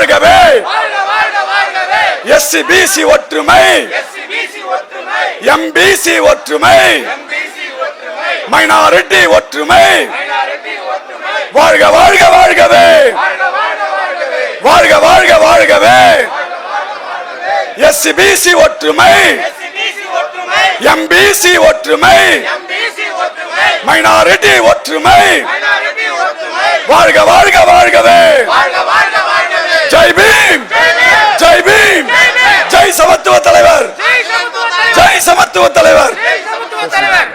வாழ்கவே. வாழ்க வாழ்க வாழ்கவே. எஸ்சி பிசி ஒற்றுமை. எம்பிசி ஒற்றுமை. மைனாரிட்டி ஒற்றுமை. வாழ்க வாழ்க வாழ்கவே. வாழ்க வாழ்க வாழ்கவே. வாழ்க வாழ்க வாழ்கவே. எஸ்சி பிசி ஒற்றுமை. எம்பிசி ஒற்றுமை. மைனாரிட்டி ஒற்றுமை. மைனாரிட்டி ஒற்றுமை. வாழ்க வாழ்க வாழ்கவே. வாழ்க வாழ்க வாழ்கவே ஜெய் பீம்! ஜெய் பீம்! ஜெய் சமத்துவ தலைவர்! ஜெய் சமத்துவ தலைவர் ஜெய் சமத்துவ தலைவர் ஜெய் சமத்துவ தலைவர்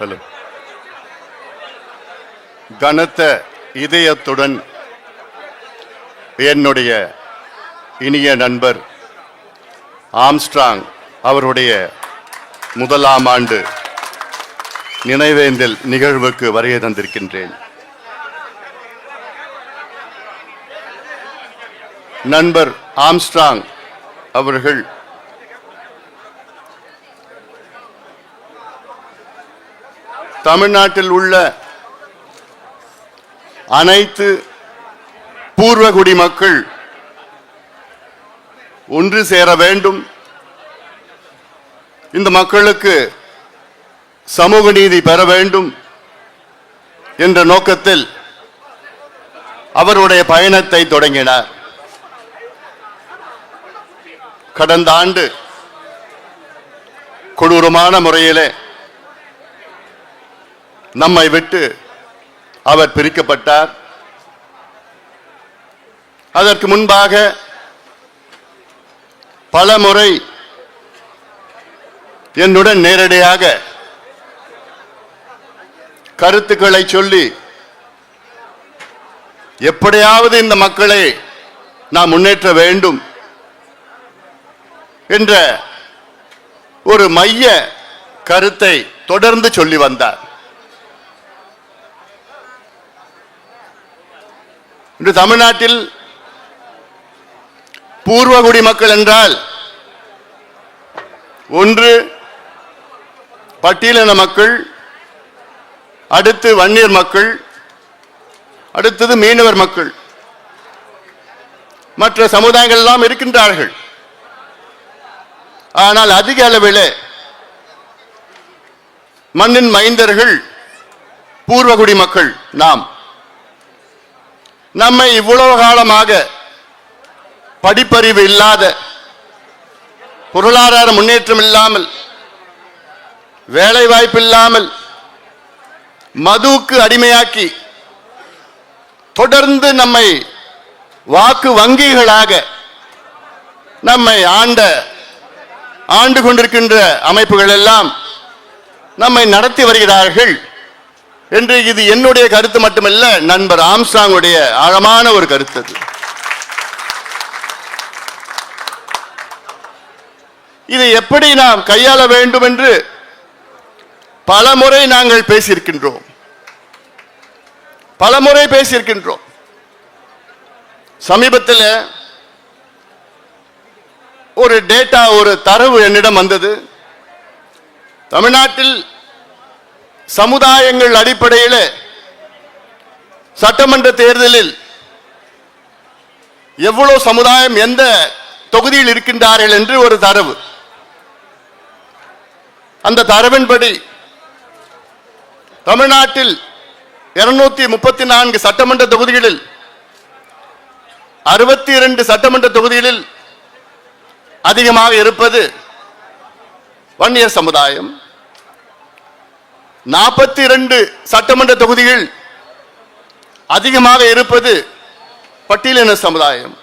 ஹலோ. கனத்த இதயத்துடன் என்னுடைய இனிய நண்பர் ஆம்ஸ்ட்ராங் அவருடைய முதலாம் ஆண்டு நினைவேந்தல் நிகழ்வுக்கு வருகை தந்திருக்கின்றேன். நண்பர் ஆம்ஸ்ட்ராங் அவர்கள் தமிழ்நாட்டில் உள்ள அனைத்து பூர்வகுடி மக்கள் ஒன்று சேர வேண்டும். இந்த மக்களுக்கு சமூக நீதி பெற வேண்டும் என்ற நோக்கத்தில் அவருடைய பயணத்தை தொடங்கினார். கடந்த ஆண்டு கொடூரமான முறையிலே நம்மை விட்டு அவர் பிரிக்கப்பட்டார். அதற்கு முன்பாக பல முறை என்னுடன் நேரடியாக கருத்துக்களை சொல்லி எப்படியாவது இந்த மக்களை நாம் முன்னேற்ற வேண்டும் என்ற ஒரு மைய கருத்தை தொடர்ந்து சொல்லி வந்தார். இன்று தமிழ்நாட்டில் பூர்வகுடி மக்கள் என்றால் ஒன்று பட்டியலின மக்கள் அடுத்து வன்னியர் மக்கள் அடுத்தது மீனவர் மக்கள். மற்ற சமுதாயங்கள் எல்லாம் இருக்கின்றார்கள். ஆனால் அதிக அளவில் மண்ணின் மைந்தர்கள் பூர்வகுடி மக்கள் நாம். நம்மை இவ்வளவு காலமாக படிப்பறிவு இல்லாத பொருளாதார முன்னேற்றம் இல்லாமல் வேலை வாய்ப்பு இல்லாமல் மதுவுக்கு அடிமையாக்கி தொடர்ந்து நம்மை வாக்கு வங்கிகளாக நம்மை ஆண்ட ஆண்டு கொண்டிருக்கின்ற அமைப்புகள் எல்லாம் நம்மை நடத்தி வருகிறார்கள். என்று இது என்னுடைய கருத்து மட்டுமல்ல நண்பர் ஆம்ஸ்டாங்குடைய ஆழமான ஒரு கருத்து அது. இதை எப்படி நாம் கையாள வேண்டும் என்று பல முறை நாங்கள் பேசியிருக்கின்றோம். பல முறை பேசியிருக்கின்றோம். சமீபத்தில் ஒரு டேட்டா ஒரு தரவு என்னிடம் வந்தது. தமிழ்நாட்டில் சமுதாயங்கள் அடிப்படையில் சட்டமன்ற தேர்தலில் எவ்வளவு சமுதாயம் எந்த தொகுதியில் இருக்கின்றார்கள் என்று ஒரு தரவு. அந்த தரவின்படி தமிழ்நாட்டில் இருநூத்தி முப்பத்தி நான்கு சட்டமன்ற தொகுதிகளில் அறுபத்தி இரண்டு சட்டமன்ற தொகுதிகளில் அதிகமாக இருப்பது வன்னியர் சமுதாயம் நாற்பத்தி இரண்டு சட்டமன்ற தொகுதிகள் அதிகமாக இருப்பது பட்டியலின சமுதாயம்.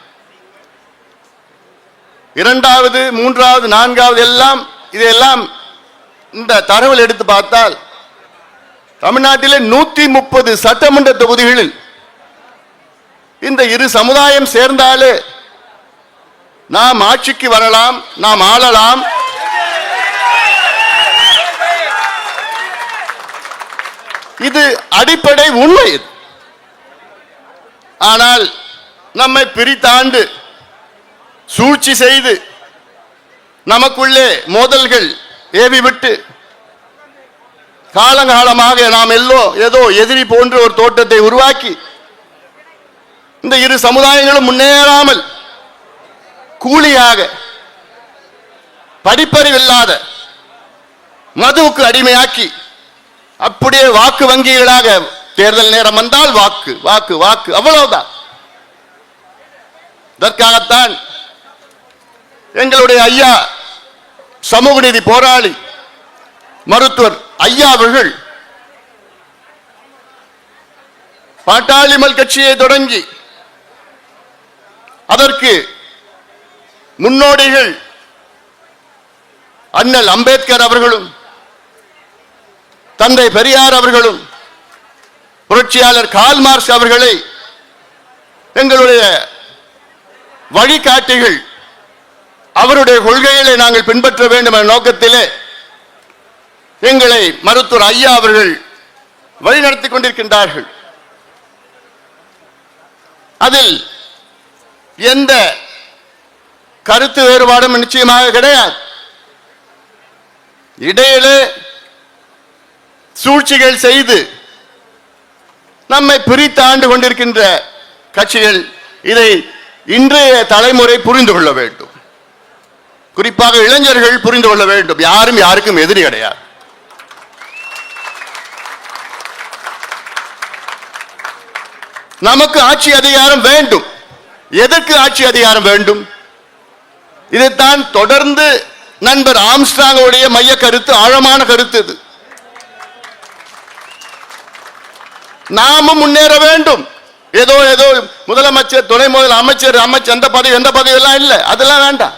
இரண்டாவது மூன்றாவது நான்காவது எல்லாம் இதையெல்லாம் இந்த தரவில் எடுத்து பார்த்தால் தமிழ்நாட்டிலே நூத்தி முப்பது சட்டமன்ற தொகுதிகளில் இந்த இரு சமுதாயம் சேர்ந்தாலே நாம் ஆட்சிக்கு வரலாம் நாம் ஆளலாம். இது அடிப்படை உண்மை இது. ஆனால் நம்மை பிரித்தாண்டு சூழ்ச்சி செய்து நமக்குள்ளே மோதல்கள் ஏவி விட்டு காலங்காலமாக நாம் எல்லோ ஏதோ எதிரி போன்ற ஒரு தோட்டத்தை உருவாக்கி இந்த இரு சமுதாயங்களும் முன்னேறாமல் கூலியாக படிப்பறிவில்லாத மதுவுக்கு அடிமையாக்கி அப்படியே வாக்கு வங்கிகளாக தேர்தல் நேரம் வந்தால் வாக்கு வாக்கு வாக்கு அவ்வளவுதான். இதற்காகத்தான் எங்களுடைய ஐயா சமூக நீதி போராளி மருத்துவர் ஐயா அவர்கள் பாட்டாளிமல் கட்சியை தொடங்கி அதற்கு முன்னோடிகள் அண்ணல் அம்பேத்கர் அவர்களும் தந்தை பெரியார் அவர்களும் புரட்சியாளர் கால்மார்ஸ் அவர்களை எங்களுடைய வழிகாட்டிகள் அவருடைய கொள்கைகளை நாங்கள் பின்பற்ற வேண்டும் என்ற நோக்கத்திலே எங்களை மருத்துவர் ஐயா அவர்கள் வழிநடத்திக் கொண்டிருக்கின்றார்கள். அதில் எந்த கருத்து வேறுபாடும் நிச்சயமாக கிடையாது. இடையிலே சூழ்ச்சிகள் செய்து நம்மை பிரித்து ஆண்டு கொண்டிருக்கின்ற கட்சிகள் இதை இன்றைய தலைமுறை புரிந்து கொள்ள வேண்டும். குறிப்பாக இளைஞர்கள் புரிந்து கொள்ள வேண்டும். யாரும் யாருக்கும் எதிரி கிடையாது. நமக்கு ஆட்சி அதிகாரம் வேண்டும். எதற்கு ஆட்சி அதிகாரம் வேண்டும்? இதைத்தான் தொடர்ந்து நண்பர் ஆம்ஸ்டாங்கோடைய மைய கருத்து ஆழமான கருத்து இது. நாமும் முன்னேற வேண்டும். ஏதோ ஏதோ முதலமைச்சர் துணை முதல் அமைச்சர் அமைச்சர் எந்த பதவி எந்த பதவி எல்லாம் இல்லை. அதெல்லாம் வேண்டாம்.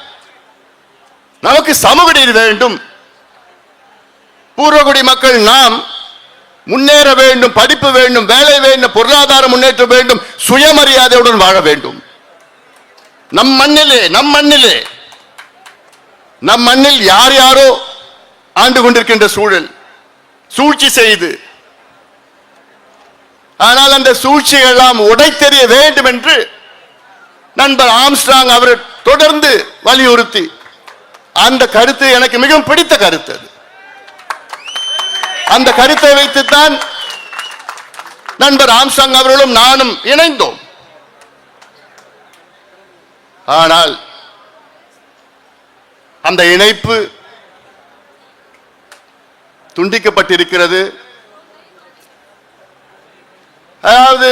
நமக்கு சமூக நீதி வேண்டும். பூர்வகுடி மக்கள் நாம் முன்னேற வேண்டும் படிப்பு வேண்டும் வேலை வேண்டும் பொருளாதார முன்னேற்றம் வேண்டும் சுயமரியாதையுடன் வாழ வேண்டும். நம் மண்ணிலே நம் மண்ணிலே நம் மண்ணில் யார் யாரோ ஆண்டு கொண்டிருக்கின்ற சூழல் சூழ்ச்சி செய்து ஆனால் அந்த சூழ்ச்சிகள் எல்லாம் உடைத்தெறிய வேண்டும் என்று நண்பர் ஆம்ஸ்ட்ராங் அவர் தொடர்ந்து வலியுறுத்தி அந்த கருத்து எனக்கு மிகவும் பிடித்த கருத்து அது. அந்த கருத்தை வைத்துத்தான் நண்பர் ஆம்சாங் அவர்களும் நானும் இணைந்தோம். ஆனால் அந்த இணைப்பு துண்டிக்கப்பட்டிருக்கிறது. அதாவது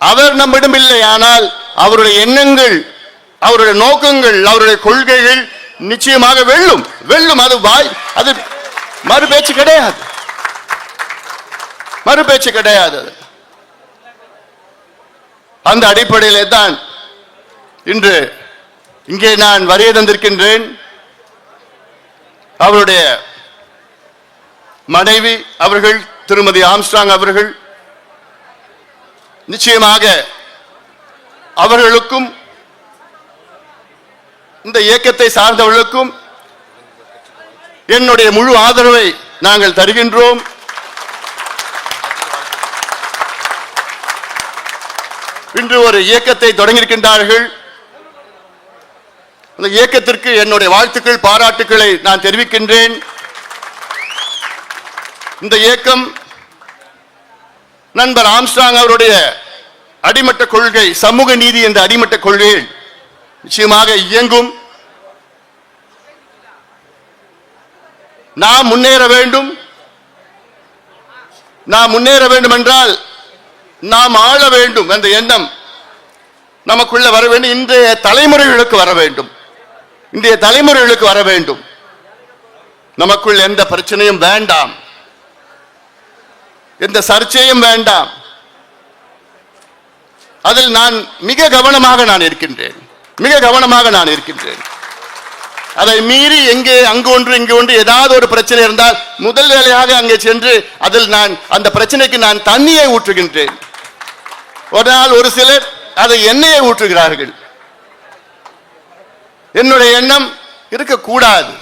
அவர் நம்மிடம் இல்லை ஆனால் அவருடைய எண்ணங்கள் அவருடைய நோக்கங்கள் அவருடைய கொள்கைகள் நிச்சயமாக வெல்லும். வெல்லும் அது வாய் அது மறு பேச்சு கிடையாது. மறு பேச்சு கிடையாது அது. அந்த அடிப்படையிலே தான் இன்று இங்கே நான் வரைய தந்திருக்கின்றேன். அவருடைய மனைவி அவர்கள் திருமதி ஆம்ஸ்டாங் அவர்கள் நிச்சயமாக அவர்களுக்கும் இந்த இயக்கத்தை சார்ந்தவர்களுக்கும் என்னுடைய முழு ஆதரவை நாங்கள் தருகின்றோம். இன்று ஒரு இயக்கத்தை தொடங்கியிருக்கின்றார்கள். அந்த இயக்கத்திற்கு என்னுடைய வாழ்த்துக்கள் பாராட்டுக்களை நான் தெரிவிக்கின்றேன். இந்த இயக்கம் நண்பர் ஆம்ஸ்டாங் அவருடைய அடிமட்ட கொள்கை சமூக நீதி என்ற அடிமட்ட கொள்கை நிச்சயமாக இயங்கும். நாம் முன்னேற வேண்டும். நாம் முன்னேற வேண்டும் என்றால் நாம் ஆள வேண்டும் என்ற எண்ணம் நமக்குள்ள வர வேண்டும். இன்றைய தலைமுறைகளுக்கு வர வேண்டும். இன்றைய தலைமுறைகளுக்கு வர வேண்டும். நமக்குள் எந்த பிரச்சனையும் வேண்டாம். எந்த சர்ச்சையும் வேண்டாம். அதில் நான் மிக கவனமாக நான் இருக்கின்றேன். மிக கவனமாக நான் இருக்கின்றேன். அதை மீறி எங்கே அங்கு ஒன்று இங்கு ஒன்று ஏதாவது ஒரு பிரச்சனை இருந்தால் முதல் வேலையாக அங்கே சென்று அதில் நான் அந்த பிரச்சனைக்கு நான் தண்ணியை ஊற்றுகின்றேன். ஒரு நாள் ஒரு சிலர் அதை எண்ணெயை ஊற்றுகிறார்கள். என்னுடைய எண்ணம் இருக்கக்கூடாது.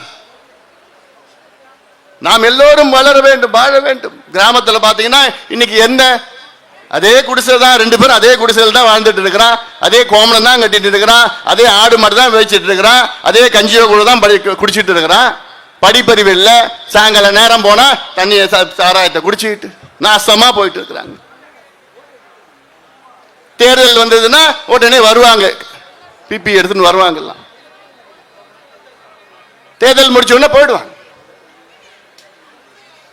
நாம் எல்லோரும் வளர வேண்டும் வாழ வேண்டும். கிராமத்துல பார்த்தீங்கன்னா இன்னைக்கு என்ன அதே குடிசை தான் ரெண்டு பேரும் அதே குடிசையில் தான் வாழ்ந்துட்டு இருக்கிறான். அதே கோமணம் தான் கட்டிட்டு இருக்கிறான். அதே ஆடு மாடு தான் வச்சுட்டு இருக்கிறான். அதே கஞ்சியோ கூட தான் படி குடிச்சிட்டு இருக்கிறான். படிப்பறிவு இல்லை. சாயங்கால நேரம் போனா தண்ணியை சாராயத்தை குடிச்சிக்கிட்டு நாசமா போயிட்டு இருக்கிறாங்க. தேர்தல் வந்ததுன்னா உடனே வருவாங்க. பிபி எடுத்துன்னு வருவாங்கலாம். தேர்தல் முடிச்ச உடனே போயிடுவாங்க.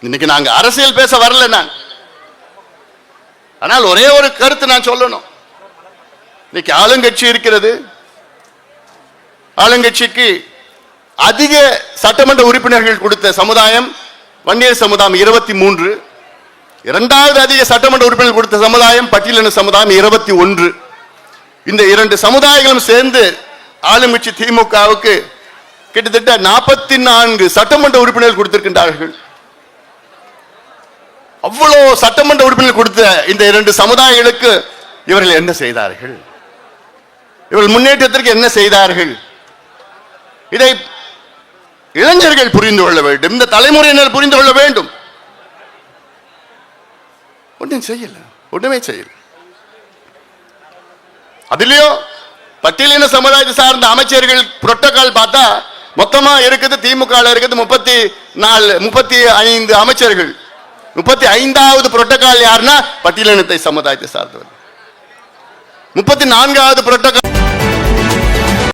இன்னைக்கு நாங்க அரசியல் பேச வரல நான். ஆனால் ஒரே ஒரு கருத்து நான் சொல்லணும். இன்னைக்கு ஆளுங்கட்சி இருக்கிறது. ஆளுங்கட்சிக்கு அதிக சட்டமன்ற உறுப்பினர்கள் கொடுத்த சமுதாயம் வன்னியர் சமுதாயம் இருபத்தி மூன்று. இரண்டாவது அதிக சட்டமன்ற உறுப்பினர்கள் கொடுத்த சமுதாயம் பட்டியலின சமுதாயம் இருபத்தி ஒன்று. இந்த இரண்டு சமுதாயங்களும் சேர்ந்து ஆளுங்கட்சி திமுகவுக்கு கிட்டத்தட்ட நாற்பத்தி நான்கு சட்டமன்ற உறுப்பினர்கள் கொடுத்திருக்கின்றார்கள். அவ்வளோ சட்டமன்ற உறுப்பினர் கொடுத்த இந்த இரண்டு சமுதாயங்களுக்கு இவர்கள் என்ன செய்தார்கள்? இவர்கள் முன்னேற்றத்திற்கு என்ன செய்தார்கள்? இதை இளைஞர்கள் புரிந்து கொள்ள வேண்டும். இந்த தலைமுறையினர் புரிந்து கொள்ள வேண்டும். ஒன்றும் செய்யல. ஒன்றுமே செய்யல. அதுலயோ பட்டியலின சமுதாயத்தை சார்ந்த அமைச்சர்கள் புரோட்டோகால் பார்த்தா மொத்தமா இருக்குது திமுக இருக்குது முப்பத்தி நாலு முப்பத்தி ஐந்து அமைச்சர்கள். முப்பத்தி ஐந்தாவது புரோட்டோகால் யாருன்னா பட்டியலினத்தை சமுதாயத்தை சார்ந்தவர். முப்பத்தி நான்காவது புரோட்டோகால்